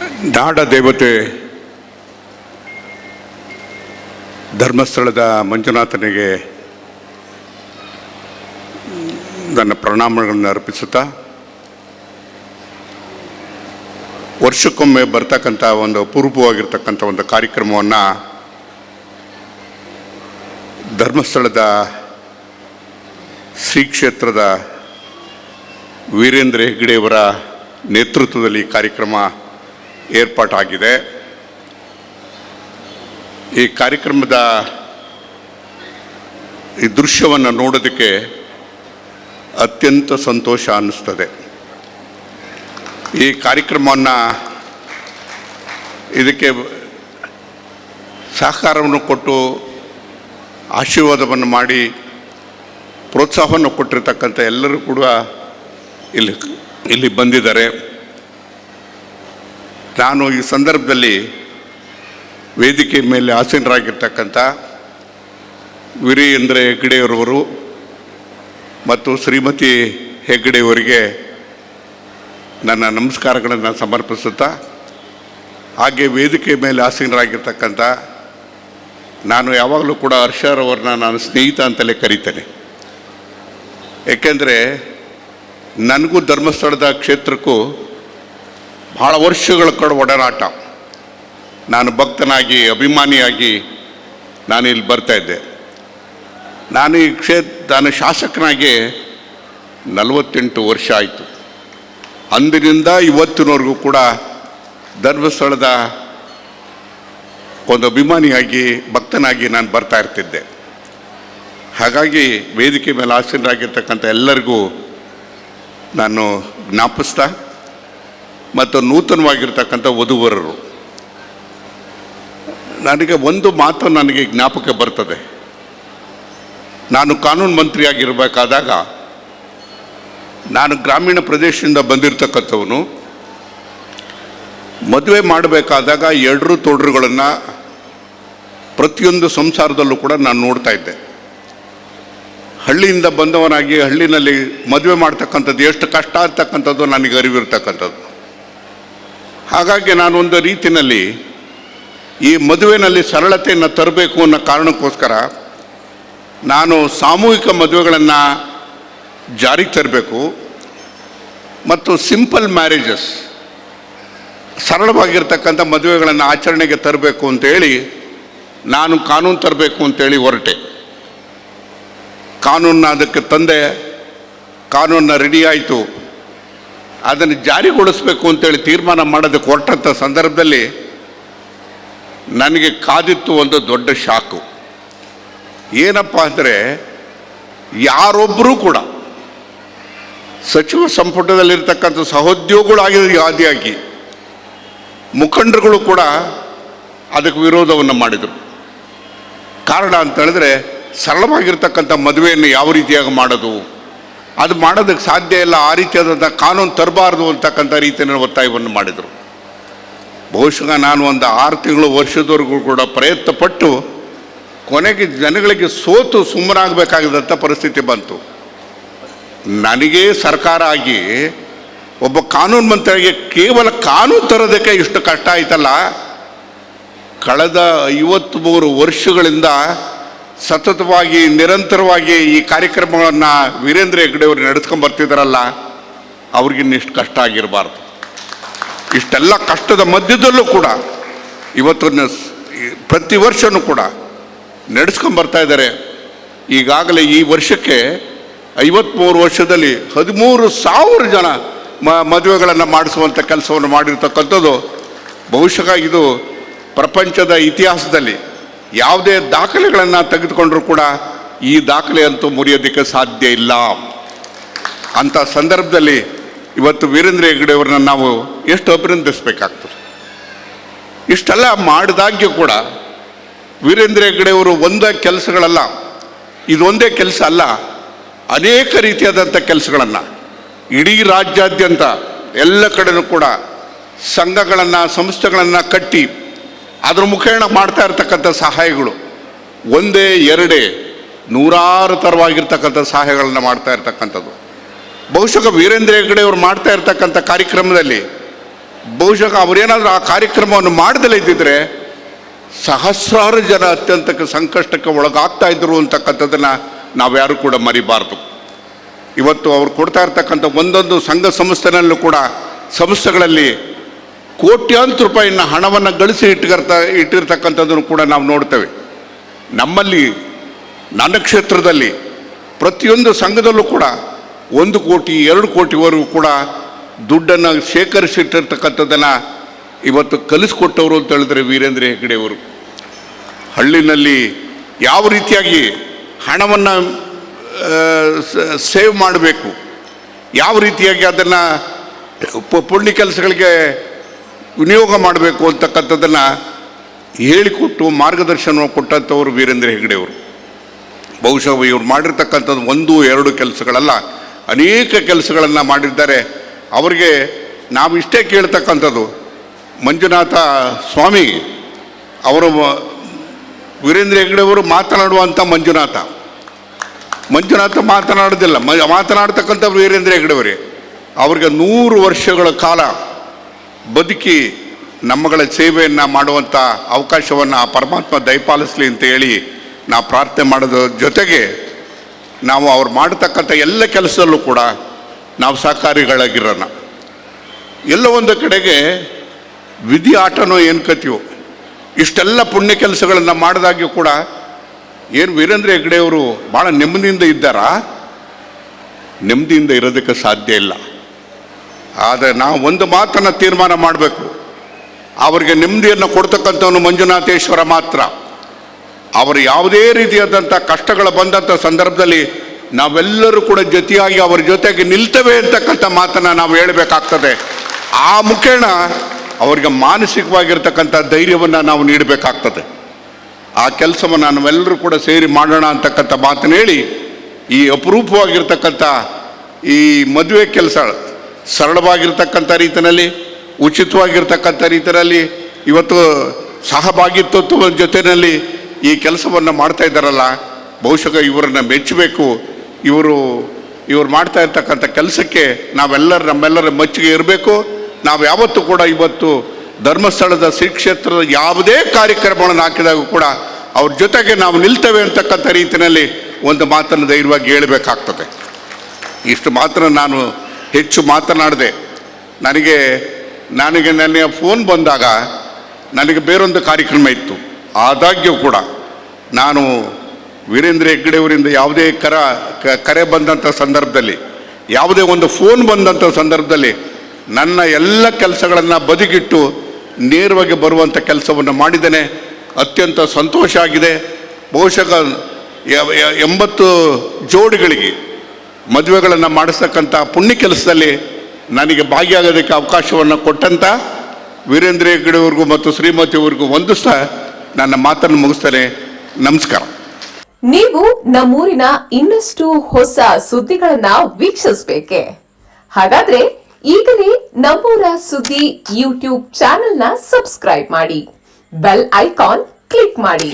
ನಾಡ ದೇವತೆ ಧರ್ಮಸ್ಥಳದ ಮಂಜುನಾಥನಿಗೆ ನನ್ನ ಪ್ರಣಾಮಗಳನ್ನು ಅರ್ಪಿಸುತ್ತಾ, ವರ್ಷಕ್ಕೊಮ್ಮೆ ಬರ್ತಕ್ಕಂಥ ಒಂದು ಅಪೂರ್ವವಾಗಿರ್ತಕ್ಕಂಥ ಒಂದು ಕಾರ್ಯಕ್ರಮವನ್ನು ಧರ್ಮಸ್ಥಳದ ಶ್ರೀ ಕ್ಷೇತ್ರದ ವೀರೇಂದ್ರ ಹೆಗ್ಗಡೆಯವರ ನೇತೃತ್ವದಲ್ಲಿ ಕಾರ್ಯಕ್ರಮ ಏರ್ಪಾಟಾಗಿದೆ. ಈ ಕಾರ್ಯಕ್ರಮದ ಈ ದೃಶ್ಯವನ್ನು ನೋಡೋದಕ್ಕೆ ಅತ್ಯಂತ ಸಂತೋಷ ಅನ್ನಿಸ್ತದೆ. ಈ ಕಾರ್ಯಕ್ರಮವನ್ನು ಇದಕ್ಕೆ ಸಹಕಾರವನ್ನು ಕೊಟ್ಟು ಆಶೀರ್ವಾದವನ್ನು ಮಾಡಿ ಪ್ರೋತ್ಸಾಹವನ್ನು ಕೊಟ್ಟಿರ್ತಕ್ಕಂಥ ಎಲ್ಲರೂ ಕೂಡ ಇಲ್ಲಿ ಇಲ್ಲಿ ಬಂದಿದ್ದಾರೆ. ನಾನು ಈ ಸಂದರ್ಭದಲ್ಲಿ ವೇದಿಕೆ ಮೇಲೆ ಆಸೀನರಾಗಿರ್ತಕ್ಕಂಥ ವೀರೇಂದ್ರ ಹೆಗ್ಗಡೆಯವರವರು ಮತ್ತು ಶ್ರೀಮತಿ ಹೆಗ್ಗಡೆಯವರಿಗೆ ನನ್ನ ನಮಸ್ಕಾರಗಳನ್ನು ಸಮರ್ಪಿಸುತ್ತಾ, ಹಾಗೆ ವೇದಿಕೆ ಮೇಲೆ ಆಸೀನರಾಗಿರ್ತಕ್ಕಂಥ ನಾನು ಯಾವಾಗಲೂ ಕೂಡ ಹರ್ಷರವ್ರನ್ನ ನಾನು ಸ್ನೇಹಿತ ಅಂತಲೇ ಕರೀತೇನೆ. ಏಕೆಂದರೆ ನನಗೂ ಧರ್ಮಸ್ಥಳದ ಕ್ಷೇತ್ರಕ್ಕೂ ಭಾಳ ವರ್ಷಗಳ ಕಡೆ ಒಡನಾಟ. ನಾನು ಭಕ್ತನಾಗಿ, ಅಭಿಮಾನಿಯಾಗಿ ನಾನು ಇಲ್ಲಿ ಬರ್ತಾ ಇದ್ದೆ. ನಾನು ಈ ಕ್ಷೇತ್ರ, ನಾನು ಶಾಸಕನಾಗಿ ನಲವತ್ತೆಂಟು ವರ್ಷ ಆಯಿತು. ಅಂದಿನಿಂದ ಇವತ್ತಿನವರೆಗೂ ಕೂಡ ಧರ್ಮಸ್ಥಳದ ಒಂದು ಅಭಿಮಾನಿಯಾಗಿ, ಭಕ್ತನಾಗಿ ನಾನು ಬರ್ತಾ ಇರ್ತಿದ್ದೆ. ಹಾಗಾಗಿ ವೇದಿಕೆ ಮೇಲೆ ಆಸೀನರಾಗಿರ್ತಕ್ಕಂಥ ಎಲ್ಲರಿಗೂ ನಾನು ಜ್ಞಾಪಿಸ್ತಾ ಮತ್ತು ನೂತನವಾಗಿರ್ತಕ್ಕಂಥ ವಧುವರರು. ನನಗೆ ಒಂದು ಮಾತು ನನಗೆ ಜ್ಞಾಪಕ ಬರ್ತದೆ. ನಾನು ಕಾನೂನು ಮಂತ್ರಿಯಾಗಿರಬೇಕಾದಾಗ, ನಾನು ಗ್ರಾಮೀಣ ಪ್ರದೇಶದಿಂದ ಬಂದಿರತಕ್ಕಂಥವನು, ಮದುವೆ ಮಾಡಬೇಕಾದಾಗ ಎಡರು ತೊಡರುಗಳನ್ನು ಪ್ರತಿಯೊಂದು ಸಂಸಾರದಲ್ಲೂ ಕೂಡ ನಾನು ನೋಡ್ತಾ ಇದ್ದೆ. ಹಳ್ಳಿಯಿಂದ ಬಂದವನಾಗಿ ಹಳ್ಳಿನಲ್ಲಿ ಮದುವೆ ಮಾಡ್ತಕ್ಕಂಥದ್ದು ಎಷ್ಟು ಕಷ್ಟ ಆಗ್ತಕ್ಕಂಥದ್ದು ನನಗೆ ಅರಿವಿರ್ತಕ್ಕಂಥದ್ದು. ಹಾಗಾಗಿ ನಾನೊಂದು ರೀತಿಯಲ್ಲಿ ಈ ಮದುವೆನಲ್ಲಿ ಸರಳತೆಯನ್ನು ತರಬೇಕು ಅನ್ನೋ ಕಾರಣಕ್ಕೋಸ್ಕರ ನಾನು ಸಾಮೂಹಿಕ ಮದುವೆಗಳನ್ನು ಜಾರಿಗೆ ತರಬೇಕು ಮತ್ತು ಸಿಂಪಲ್ ಮ್ಯಾರೇಜಸ್, ಸರಳವಾಗಿರ್ತಕ್ಕಂಥ ಮದುವೆಗಳನ್ನು ಆಚರಣೆಗೆ ತರಬೇಕು ಅಂತೇಳಿ ನಾನು ಕಾನೂನು ತರಬೇಕು ಅಂತೇಳಿ ಹೊರಟೆ. ಕಾನೂನನ್ನ ಅದಕ್ಕೆ ತಂದೆ, ಕಾನೂನನ್ನ ರೆಡಿ ಆಯಿತು. ಅದನ್ನು ಜಾರಿಗೊಳಿಸಬೇಕು ಅಂತೇಳಿ ತೀರ್ಮಾನ ಮಾಡೋದಕ್ಕೆ ಕೊಟ್ಟಂಥ ಸಂದರ್ಭದಲ್ಲಿ ನನಗೆ ಕಾದಿತ್ತು ಒಂದು ದೊಡ್ಡ ಶಾಕು. ಏನಪ್ಪ ಅಂದರೆ ಯಾರೊಬ್ಬರೂ ಕೂಡ ಸಚಿವ ಸಂಪುಟದಲ್ಲಿರ್ತಕ್ಕಂಥ ಸಹೋದ್ಯೋಗಿಗಳಾಗಿ ಆದಿಯಾಗಿ ಮುಖಂಡರುಗಳು ಕೂಡ ಅದಕ್ಕೆ ವಿರೋಧವನ್ನು ಮಾಡಿದರು. ಕಾರಣ ಅಂತ ಹೇಳಿದ್ರೆ ಸರಳವಾಗಿರ್ತಕ್ಕಂಥ ಮದುವೆಯನ್ನು ಯಾವ ರೀತಿಯಾಗಿ ಮಾಡೋದು? ಅದು ಮಾಡೋದಕ್ಕೆ ಸಾಧ್ಯ ಇಲ್ಲ, ಆ ರೀತಿಯಾದಂಥ ಕಾನೂನು ತರಬಾರ್ದು ಅಂತಕ್ಕಂಥ ರೀತಿಯಲ್ಲಿ ಒತ್ತಾಯವನ್ನು ಮಾಡಿದರು. ಬಹುಶಃ ನಾನು ಒಂದು ಆರು ತಿಂಗಳು ವರ್ಷದವರೆಗೂ ಕೂಡ ಪ್ರಯತ್ನ ಪಟ್ಟು ಕೊನೆಗೆ ಜನಗಳಿಗೆ ಸೋತು ಸುಮ್ಮನಾಗಬೇಕಾಗಿದ್ದಂಥ ಪರಿಸ್ಥಿತಿ ಬಂತು. ನನಗೆ ಸರ್ಕಾರ ಆಗಿ ಒಬ್ಬ ಕಾನೂನು ಮಂತ್ರಿಗೆ ಕೇವಲ ಕಾನೂನು ತರೋದಕ್ಕೆ ಇಷ್ಟು ಕಷ್ಟ ಆಯ್ತಲ್ಲ. ಕಳೆದ ಐವತ್ತ್ಮೂರು ವರ್ಷಗಳಿಂದ ಸತತವಾಗಿ, ನಿರಂತರವಾಗಿ ಈ ಕಾರ್ಯಕ್ರಮಗಳನ್ನು ವೀರೇಂದ್ರ ಹೆಗ್ಗಡೆಯವರು ನಡೆಸ್ಕೊಂಡು ಬರ್ತಿದ್ದಾರಲ್ಲ ಅವ್ರಿಗಿನ್ನಿಷ್ಟು ಕಷ್ಟ ಆಗಿರಬಾರ್ದು. ಇಷ್ಟೆಲ್ಲ ಕಷ್ಟದ ಮಧ್ಯದಲ್ಲೂ ಕೂಡ, ಇವತ್ತನ್ನು ಪ್ರತಿ ವರ್ಷವೂ ಕೂಡ ನಡೆಸ್ಕೊಂಡು ಬರ್ತಾ ಇದ್ದಾರೆ ಈಗಾಗಲೇ ಈ ವರ್ಷಕ್ಕೆ ಐವತ್ತ್ಮೂರು ವರ್ಷದಲ್ಲಿ ಹದಿಮೂರು ಸಾವಿರ ಜನ ಮ, ಮದುವೆಗಳನ್ನು ಮಾಡಿಸುವಂಥ ಕೆಲಸವನ್ನು ಮಾಡಿರ್ತಕ್ಕಂಥದ್ದು, ಬಹುಶಃ ಇದು ಪ್ರಪಂಚದ ಇತಿಹಾಸದಲ್ಲಿ ಯಾವುದೇ ದಾಖಲೆಗಳನ್ನು ತೆಗೆದುಕೊಂಡ್ರೂ ಕೂಡ ಈ ದಾಖಲೆ ಅಂತೂ ಮುರಿಯೋದಕ್ಕೆ ಸಾಧ್ಯ ಇಲ್ಲ ಅಂಥ ಸಂದರ್ಭದಲ್ಲಿ ಇವತ್ತು ವೀರೇಂದ್ರ ಹೆಗ್ಗಡೆಯವ್ರನ್ನ ನಾವು ಎಷ್ಟು ಅಭಿನಂದಿಸಬೇಕಾಗ್ತದೆ. ಇಷ್ಟೆಲ್ಲ ಮಾಡಿದಾಗ್ಯೂ ಕೂಡ ವೀರೇಂದ್ರ ಹೆಗ್ಡೆಯವರು ಒಂದೇ ಕೆಲಸಗಳಲ್ಲ, ಇದೊಂದೇ ಕೆಲಸ ಅಲ್ಲ, ಅನೇಕ ರೀತಿಯಾದಂಥ ಕೆಲಸಗಳನ್ನು, ಇಡೀ ರಾಜ್ಯಾದ್ಯಂತ ಎಲ್ಲ ಕಡೆಯೂ ಕೂಡ ಸಂಘಗಳನ್ನು, ಸಂಸ್ಥೆಗಳನ್ನು ಕಟ್ಟಿ ಅದ್ರ ಮುಖೇಣ ಮಾಡ್ತಾ ಇರ್ತಕ್ಕಂಥ ಸಹಾಯಗಳು. ಒಂದೇ, ಎರಡೇ, ನೂರಾರು ಥರವಾಗಿರ್ತಕ್ಕಂಥ ಸಹಾಯಗಳನ್ನು ಮಾಡ್ತಾ ಇರ್ತಕ್ಕಂಥದ್ದು. ಬಹುಶಃ ವೀರೇಂದ್ರ ಹೆಗ್ಗಡೆ ಅವರು ಮಾಡ್ತಾ ಇರ್ತಕ್ಕಂಥ ಕಾರ್ಯಕ್ರಮದಲ್ಲಿ, ಬಹುಶಃ ಅವರೇನಾದರೂ ಆ ಕಾರ್ಯಕ್ರಮವನ್ನು ಮಾಡದಲ್ಲೇ ಇದ್ದಿದ್ರೆ, ಸಹಸ್ರಾರು ಜನ ಅತ್ಯಂತ ಸಂಕಷ್ಟಕ್ಕೆ ಒಳಗಾಗ್ತಾ ಇದ್ರು ಅಂತಕ್ಕಂಥದ್ದನ್ನು ನಾವ್ಯಾರು ಕೂಡ ಮರಿಬಾರ್ದು. ಇವತ್ತು ಅವ್ರು ಕೊಡ್ತಾ ಇರ್ತಕ್ಕಂಥ ಒಂದೊಂದು ಸಂಘ ಸಂಸ್ಥೆನಲ್ಲೂ ಕೂಡ ಸಂಸ್ಥೆಗಳಲ್ಲಿ ಕೋಟ್ಯಾಂತರ ರೂಪಾಯಿನ ಹಣವನ್ನು ಗಳಿಸಿ ಇಟ್ಟಿರ್ತ ಇಟ್ಟಿರ್ತಕ್ಕಂಥದ್ದನ್ನು ಕೂಡ ನಾವು ನೋಡ್ತೇವೆ. ನಮ್ಮಲ್ಲಿ, ನನ್ನ ಕ್ಷೇತ್ರದಲ್ಲಿ ಪ್ರತಿಯೊಂದು ಸಂಘದಲ್ಲೂ ಕೂಡ ಒಂದು ಕೋಟಿ, ಎರಡು ಕೋಟಿವರೆಗೂ ಕೂಡ ದುಡ್ಡನ್ನು ಶೇಖರಿಸಿಟ್ಟಿರ್ತಕ್ಕಂಥದ್ದನ್ನು ಇವತ್ತು ಕಲಿಸ್ಕೊಟ್ಟವರು ಅಂತ ಹೇಳಿದ್ರೆ ವೀರೇಂದ್ರ ಹೆಗ್ಡೆಯವರು ಹಳ್ಳಿನಲ್ಲಿ ಯಾವ ರೀತಿಯಾಗಿ ಹಣವನ್ನು ಸೇವ್ ಮಾಡಬೇಕು, ಯಾವ ರೀತಿಯಾಗಿ ಅದನ್ನು ಪುಣ್ಯ ಕೆಲಸಗಳಿಗೆ ವಿನಿಯೋಗ ಮಾಡಬೇಕು ಅಂತಕ್ಕಂಥದ್ದನ್ನು ಹೇಳಿಕೊಟ್ಟು ಮಾರ್ಗದರ್ಶನ ಕೊಟ್ಟಂಥವರು ವೀರೇಂದ್ರ ಹೆಗ್ಡೆಯವರು ಬಹುಶಃ ಇವರು ಮಾಡಿರ್ತಕ್ಕಂಥದ್ದು ಒಂದು, ಎರಡು ಕೆಲಸಗಳಲ್ಲ. ಅನೇಕ ಕೆಲಸಗಳನ್ನು ಮಾಡಿದ್ದಾರೆ. ಅವರಿಗೆ ನಾವು ಇಷ್ಟೇ ಕೇಳ್ತಕ್ಕಂಥದ್ದು, ಮಂಜುನಾಥ ಸ್ವಾಮಿ ಅವರು ವೀರೇಂದ್ರ ಹೆಗ್ಡೆಯವರು ಮಾತನಾಡುವಂಥ ಮಂಜುನಾಥ. ಮಂಜುನಾಥ ಮಾತನಾಡೋದಿಲ್ಲ. ಮ ಮಾತನಾಡ್ತಕ್ಕಂಥ ವೀರೇಂದ್ರ ಹೆಗ್ಡೆಯವರೇ ಅವ್ರಿಗೆ ನೂರು ವರ್ಷಗಳ ಕಾಲ ಬದುಕಿ ನಮ್ಮಗಳ ಸೇವೆಯನ್ನು ಮಾಡುವಂಥ ಅವಕಾಶವನ್ನು ಆ ಪರಮಾತ್ಮ ದಯಪಾಲಿಸಲಿ ಅಂತ ಹೇಳಿ ನಾವು ಪ್ರಾರ್ಥನೆ ಮಾಡೋದ್ರ ಜೊತೆಗೆ ನಾವು ಅವ್ರು ಮಾಡತಕ್ಕಂಥ ಎಲ್ಲ ಕೆಲಸದಲ್ಲೂ ಕೂಡ ನಾವು ಸಹಕಾರಿಗಳಾಗಿರೋಣ. ಎಲ್ಲ ಒಂದು ಕಡೆಗೆ ವಿಧಿ ಆಟನೋ ಏನು ಕತೀವೋ ಇಷ್ಟೆಲ್ಲ ಪುಣ್ಯ ಕೆಲಸಗಳನ್ನು ಮಾಡಿದಾಗ್ಯೂ ಕೂಡ ಏನು ವೀರೇಂದ್ರ ಹೆಗ್ಡೆಯವರು ಭಾಳ ನೆಮ್ಮದಿಯಿಂದ ಇದ್ದಾರಾ? ನೆಮ್ಮದಿಯಿಂದ ಇರೋದಕ್ಕೆ ಸಾಧ್ಯ ಇಲ್ಲ. ಆದರೆ ನಾವು ಒಂದು ಮಾತನ್ನು ತೀರ್ಮಾನ ಮಾಡಬೇಕು. ಅವರಿಗೆ ನೆಮ್ಮದಿಯನ್ನು ಕೊಡ್ತಕ್ಕಂಥವನು ಮಂಜುನಾಥೇಶ್ವರ ಮಾತ್ರ. ಅವರು ಯಾವುದೇ ರೀತಿಯಾದಂಥ ಕಷ್ಟಗಳು ಬಂದಂಥ ಸಂದರ್ಭದಲ್ಲಿ ನಾವೆಲ್ಲರೂ ಕೂಡ ಜೊತೆಯಾಗಿ ಅವರ ಜೊತೆಗೆ ನಿಲ್ತೇವೆ ಅಂತಕ್ಕಂಥ ಮಾತನ್ನು ನಾವು ಹೇಳಬೇಕಾಗ್ತದೆ. ಆ ಮುಖೇಣ ಅವರಿಗೆ ಮಾನಸಿಕವಾಗಿರ್ತಕ್ಕಂಥ ಧೈರ್ಯವನ್ನು ನಾವು ನೀಡಬೇಕಾಗ್ತದೆ. ಆ ಕೆಲಸವನ್ನು ನಾವೆಲ್ಲರೂ ಕೂಡ ಸೇರಿ ಮಾಡೋಣ ಅಂತಕ್ಕಂಥ ಮಾತನ್ನು ಹೇಳಿ ಈ ಅಪರೂಪವಾಗಿರ್ತಕ್ಕಂಥ ಈ ಮದುವೆ ಕೆಲಸ ಸರಳವಾಗಿರ್ತಕ್ಕಂಥ ರೀತಿಯಲ್ಲಿ, ಉಚಿತವಾಗಿರ್ತಕ್ಕಂಥ ರೀತಿಯಲ್ಲಿ ಇವತ್ತು ಸಹಭಾಗಿತ್ವತ್ವದ ಜೊತೆಯಲ್ಲಿ ಈ ಕೆಲಸವನ್ನು ಮಾಡ್ತಾ ಇದ್ದಾರಲ್ಲ, ಬಹುಶಃ ಇವರನ್ನು ಮೆಚ್ಚಬೇಕು. ಇವರು ಇವರು ಮಾಡ್ತಾ ಇರ್ತಕ್ಕಂಥ ಕೆಲಸಕ್ಕೆ ನಾವೆಲ್ಲರ ನಮ್ಮೆಲ್ಲರ ಮೆಚ್ಚುಗೆ ಇರಬೇಕು. ನಾವು ಯಾವತ್ತೂ ಕೂಡ ಇವತ್ತು ಧರ್ಮಸ್ಥಳದ ಶ್ರೀ ಕ್ಷೇತ್ರದ ಯಾವುದೇ ಕಾರ್ಯಕ್ರಮಗಳನ್ನು ಹಾಕಿದಾಗ ಕೂಡ ಅವ್ರ ಜೊತೆಗೆ ನಾವು ನಿಲ್ತೇವೆ ಅಂತಕ್ಕಂಥ ರೀತಿಯಲ್ಲಿ ಒಂದು ಮಾತನ್ನು ಧೈರ್ಯವಾಗಿ ಹೇಳಬೇಕಾಗ್ತದೆ. ಇಷ್ಟು ಮಾತ್ರ ನಾನು ಹೆಚ್ಚು ಮಾತನಾಡಿದೆ. ನನಗೆ ನನಗೆ ನನ್ನ ಫೋನ್ ಬಂದಾಗ ನನಗೆ ಬೇರೊಂದು ಕಾರ್ಯಕ್ರಮ ಇತ್ತು. ಆದಾಗ್ಯೂ ಕೂಡ ನಾನು ವೀರೇಂದ್ರ ಹೆಗ್ಗಡೆಯವರಿಂದ ಯಾವುದೇ ಕರ ಕರೆ ಬಂದಂಥ ಸಂದರ್ಭದಲ್ಲಿ, ಯಾವುದೇ ಒಂದು ಫೋನ್ ಬಂದಂಥ ಸಂದರ್ಭದಲ್ಲಿ ನನ್ನ ಎಲ್ಲ ಕೆಲಸಗಳನ್ನು ಬದಿಗಿಟ್ಟು ನೇರವಾಗಿ ಬರುವಂಥ ಕೆಲಸವನ್ನು ಮಾಡಿದ್ದೇನೆ. ಅತ್ಯಂತ ಸಂತೋಷ ಆಗಿದೆ. ಬಹುಶಃ ಎಂಬತ್ತು ಜೋಡಿಗಳಿಗೆ ಮದುವೆಗಳನ್ನು ಮಾಡಿಸ್ತಕ್ಕಂಥ ಪುಣ್ಯ ಕೆಲಸದಲ್ಲಿ ನನಗೆ ಭಾಗಿಯಾಗೋದಕ್ಕೆ ಅವಕಾಶವನ್ನು ಕೊಟ್ಟಂಥ ವೀರೇಂದ್ರ ಹೆಗ್ಗಡೆಯವ್ರಿಗೂ ಮತ್ತು ಶ್ರೀಮತಿಯವ್ರಿಗೂ ಸಹ ನನ್ನ ಮಾತನ್ನು ಮುಗಿಸ್ತೇನೆ. ನಮಸ್ಕಾರ. ನೀವು ನಮ್ಮೂರಿನ ಇನ್ನಷ್ಟು ಹೊಸ ಸುದ್ದಿಗಳನ್ನ ವೀಕ್ಷಿಸಬೇಕೆ? ಹಾಗಾದ್ರೆ ಈಗಲೇ ನಮ್ಮೂರ ಸುದ್ದಿ ಯೂಟ್ಯೂಬ್ ಚಾನೆಲ್ನ ಸಬ್ಸ್ಕ್ರೈಬ್ ಮಾಡಿ. ಬೆಲ್ ಐಕಾನ್ ಕ್ಲಿಕ್ ಮಾಡಿ.